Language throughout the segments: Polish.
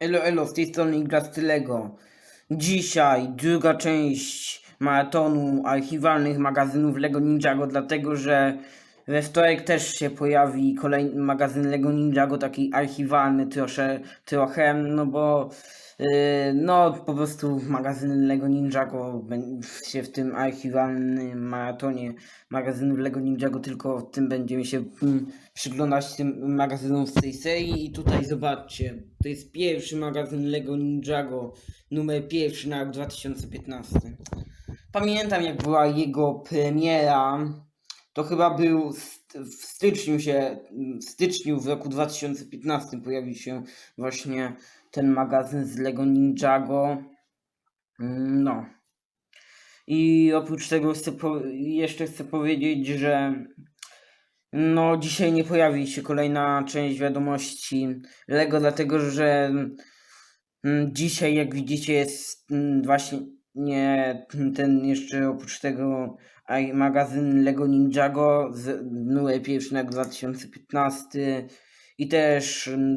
Elo, elo, z tej strony Igrastylego. Dzisiaj druga część maratonu archiwalnych magazynów Lego Ninjago, dlatego że we wtorek też się pojawi kolejny magazyn Lego Ninjago, taki archiwalny trosze, trochę, no bo yy, no po prostu magazyn Lego Ninjago się w tym archiwalnym maratonie magazynów Lego Ninjago tylko tym będziemy się mm, przyglądać tym magazynom z tej serii i tutaj zobaczcie, to jest pierwszy magazyn Lego Ninjago, numer pierwszy na rok 2015. Pamiętam jak była jego premiera, to chyba był w styczniu się, w styczniu w roku 2015 pojawił się właśnie ten magazyn z Lego Ninjago. Mm, No. I oprócz tego chcę jeszcze chcę powiedzieć, że no dzisiaj nie pojawi się kolejna część wiadomości Lego, dlatego że mm, dzisiaj jak widzicie jest mm, właśnie nie ten jeszcze oprócz tego magazyn Lego Ninjago z numer pierwszy na 2015 i też mm,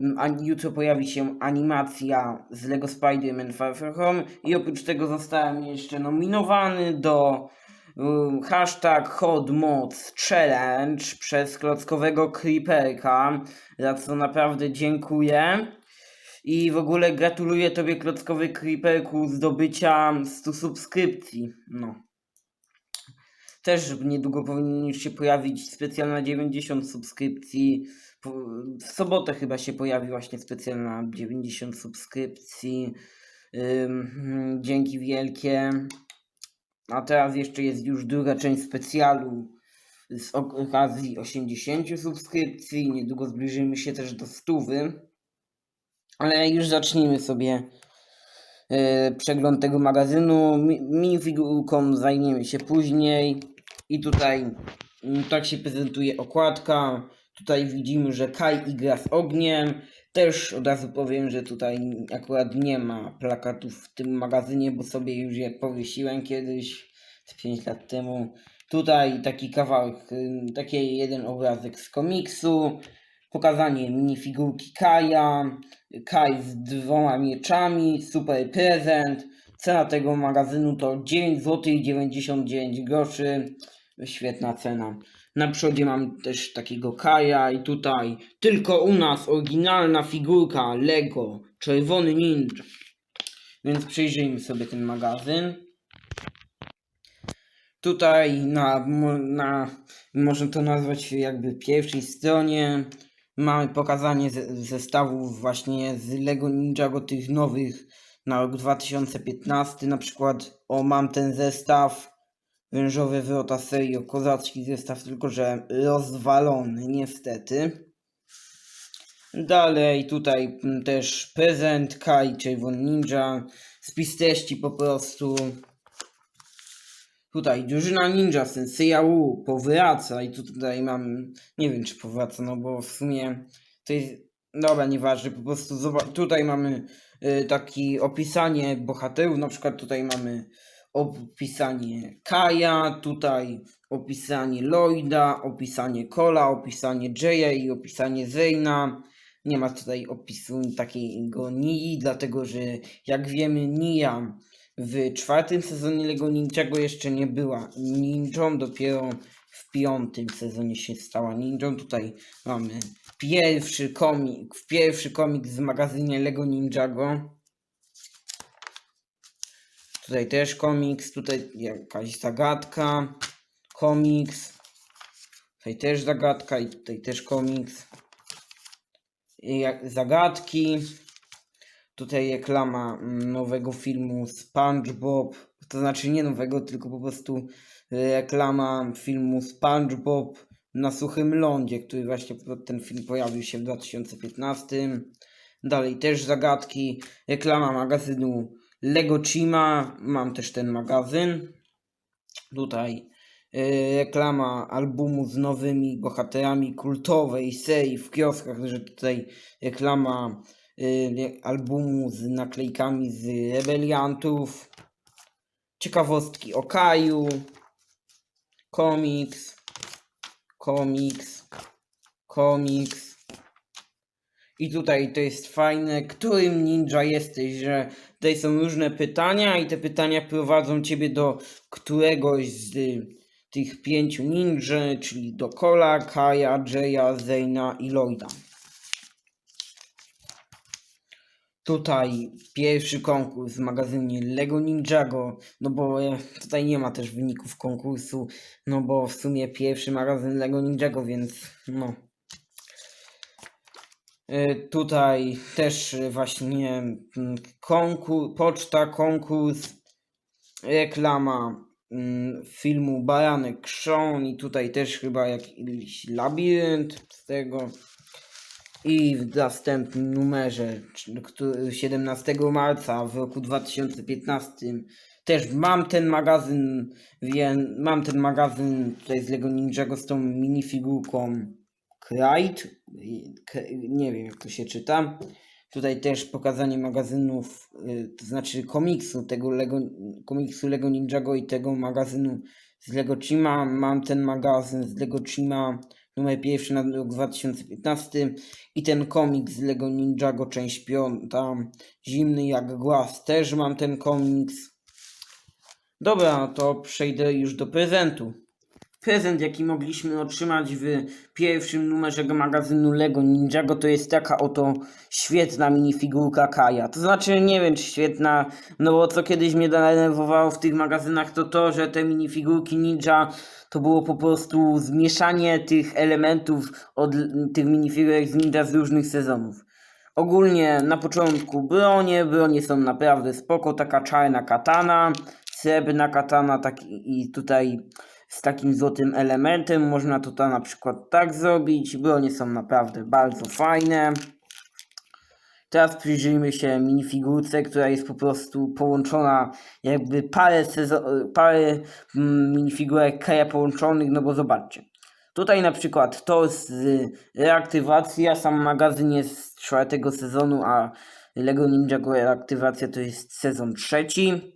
mm, jutro pojawi się animacja z Lego Spider-Man Far From Home. I oprócz tego zostałem jeszcze nominowany do um, hashtag Hot Mods Challenge przez klockowego Creeperka, za co naprawdę dziękuję. I w ogóle gratuluję Tobie, klockowy Creeperku, zdobycia 100 subskrypcji. No. Też niedługo powinien się pojawić specjalna 90 subskrypcji. W sobotę chyba się pojawi właśnie specjalna 90 subskrypcji. Ym, dzięki wielkie. A teraz jeszcze jest już druga część specjalu z ok- okazji 80 subskrypcji. Niedługo zbliżymy się też do stówy. Ale już zacznijmy sobie e, przegląd tego magazynu. Mi- Minifigurką zajmiemy się później. I tutaj mm, tak się prezentuje okładka. Tutaj widzimy, że Kai igra z ogniem. Też od razu powiem, że tutaj akurat nie ma plakatów w tym magazynie, bo sobie już je powiesiłem kiedyś, z 5 lat temu. Tutaj taki kawałek, y, taki jeden obrazek z komiksu. Pokazanie minifigurki Kaja. Kai z dwoma mieczami, super prezent. Cena tego magazynu to 9 zł 99 groszy. Świetna cena. Na przodzie mam też takiego Kaja i tutaj tylko u nas oryginalna figurka Lego, czerwony ninja. Więc przyjrzyjmy sobie ten magazyn. Tutaj na, na można to nazwać jakby pierwszej stronie mamy pokazanie ze- zestawów właśnie z Lego Ninjago tych nowych na rok 2015 na przykład o mam ten zestaw wężowe wrota serio kozacki zestaw tylko że rozwalony niestety. Dalej tutaj też prezent Kai Czerwony Ninja. Spis treści po prostu Tutaj drużyna ninja Senseiya Wu powraca i tutaj mam, nie wiem czy powraca, no bo w sumie to jest, dobra, nieważne, po prostu zobacz, tutaj mamy y, takie opisanie bohaterów, na przykład tutaj mamy opisanie Kaja, tutaj opisanie Lloyda, opisanie Cola, opisanie Jaya i opisanie Zeyna. Nie ma tutaj opisu takiego Nii, dlatego że jak wiemy Nia w czwartym sezonie Lego Ninjago jeszcze nie była ninją, dopiero w piątym sezonie się stała ninją. Tutaj mamy pierwszy komik, pierwszy komik z magazynie Lego Ninjago. Tutaj też komiks, tutaj jakaś zagadka, komiks. Tutaj też zagadka i tutaj też komiks. Zagadki. Tutaj reklama mm, nowego filmu SpongeBob. To znaczy nie nowego, tylko po prostu y, reklama filmu SpongeBob na suchym lądzie, który właśnie ten film pojawił się w 2015. Dalej też zagadki. Reklama magazynu Lego Chima. Mam też ten magazyn. Tutaj y, reklama albumu z nowymi bohaterami kultowej serii w kioskach, że tutaj reklama albumu z naklejkami z rebeliantów, ciekawostki o Kaju, komiks, komiks, komiks I tutaj to jest fajne, którym ninja jesteś, że tutaj są różne pytania i te pytania prowadzą ciebie do któregoś z y, tych pięciu ninja, czyli do Kola, Kaja, Jaya, Zeyna i Lloyda. Tutaj pierwszy konkurs w magazynie Lego Ninjago, no bo e, tutaj nie ma też wyników konkursu, no bo w sumie pierwszy magazyn Lego Ninjago, więc no. E, Tutaj też właśnie mm, konkurs, poczta, konkurs, reklama mm, filmu Baranek Sean i tutaj też chyba jakiś labirynt z tego. I w następnym numerze, czy- który 17 marca w roku 2015 też mam ten magazyn, wiem, mam ten magazyn tutaj z Lego Ninjago z tą minifigurką Krite, nie wiem jak to się czyta. Tutaj też pokazanie magazynów, y, to znaczy komiksu, tego Lego, komiksu Lego Ninjago i tego magazynu z Lego Chima. Mam ten magazyn z Lego Chima, numer pierwszy na rok 2015 i ten komiks z Lego Ninjago, część piąta, Zimny jak głaz, też mam ten komiks. Dobra, to przejdę już do prezentu. Prezent, jaki mogliśmy otrzymać w pierwszym numerze magazynu Lego Ninjago, to jest taka oto świetna minifigurka Kaja. To znaczy, nie wiem czy świetna, no bo co kiedyś mnie denerwowało w tych magazynach, to to, że te minifigurki ninja to było po prostu zmieszanie tych elementów od tych minifigurek z ninja z różnych sezonów. Ogólnie na początku bronie, bronie są naprawdę spoko, taka czarna katana, srebrna katana tak, i tutaj z takim złotym elementem, można to tam na przykład tak zrobić, bronie są naprawdę bardzo fajne. Teraz przyjrzyjmy się minifigurce, która jest po prostu połączona jakby parę, sezo- parę mm, minifigurek Kaja połączonych, no bo zobaczcie. Tutaj na przykład to z reaktywacja, sam magazyn jest z czwartego sezonu, a Lego Ninjago reaktywacja to jest sezon trzeci.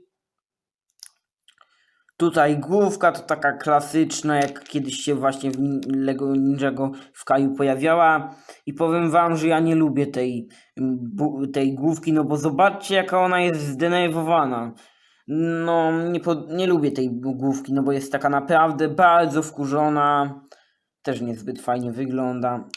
Tutaj główka to taka klasyczna, jak kiedyś się właśnie w Lego Ninjago w Kaju pojawiała. I powiem wam, że ja nie lubię tej, tej główki, no bo zobaczcie jaka ona jest zdenerwowana. No, nie, po, nie lubię tej główki, no bo jest taka naprawdę bardzo wkurzona. Też niezbyt fajnie wygląda.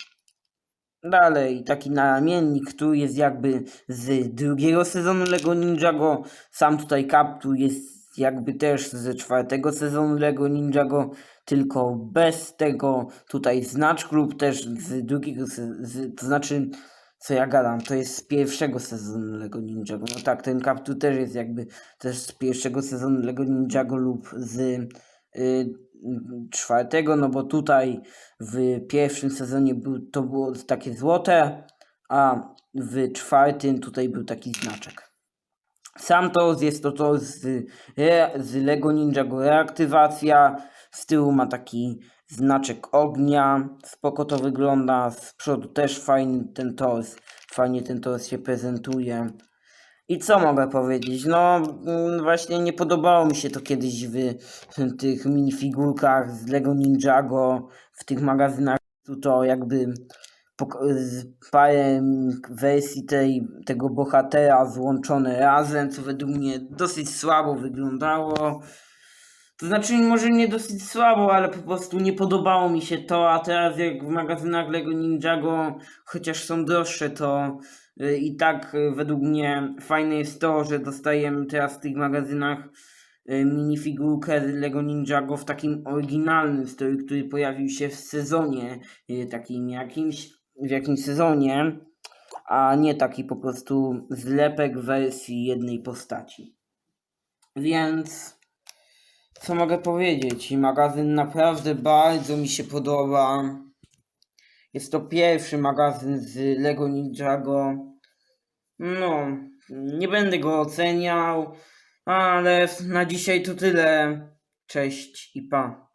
Dalej, taki naramiennik, który jest jakby z drugiego sezonu Lego Ninjago. Sam tutaj kaptur jest jakby też ze czwartego sezonu Lego Ninjago, tylko bez tego tutaj znacz lub też z drugiego, z, to znaczy, co ja gadam, to jest z pierwszego sezonu Lego Ninjago. No tak, ten kaptur też jest jakby też z pierwszego sezonu Lego Ninjago lub z y, czwartego, no bo tutaj w pierwszym sezonie był, to było takie złote, a w czwartym tutaj był taki znaczek. Sam to jest to, to z, re, z Lego Ninjago reaktywacja. Z tyłu ma taki znaczek ognia. Spoko to wygląda. Z przodu też fajnie ten tors. Fajnie ten tors się prezentuje. I co mogę powiedzieć? No mm, właśnie nie podobało mi się to kiedyś w tych minifigurkach z Lego Ninjago, w tych magazynach. To jakby parę wersji tej, tego bohatera złączone razem, co według mnie dosyć słabo wyglądało. To znaczy, może nie dosyć słabo, ale po prostu nie podobało mi się to, a teraz jak w magazynach Lego Ninjago, chociaż są droższe, to y, i tak y, według mnie fajne jest to, że dostajemy teraz w tych magazynach y, minifigurkę Lego Ninjago w takim oryginalnym stroju, który pojawił się w sezonie takim jakimś, w jakimś sezonie, a nie taki po prostu zlepek wersji jednej postaci. Więc co mogę powiedzieć? Magazyn naprawdę bardzo mi się podoba. Jest to pierwszy magazyn z Lego Ninjago. No, nie będę go oceniał, ale na dzisiaj to tyle. Cześć i pa.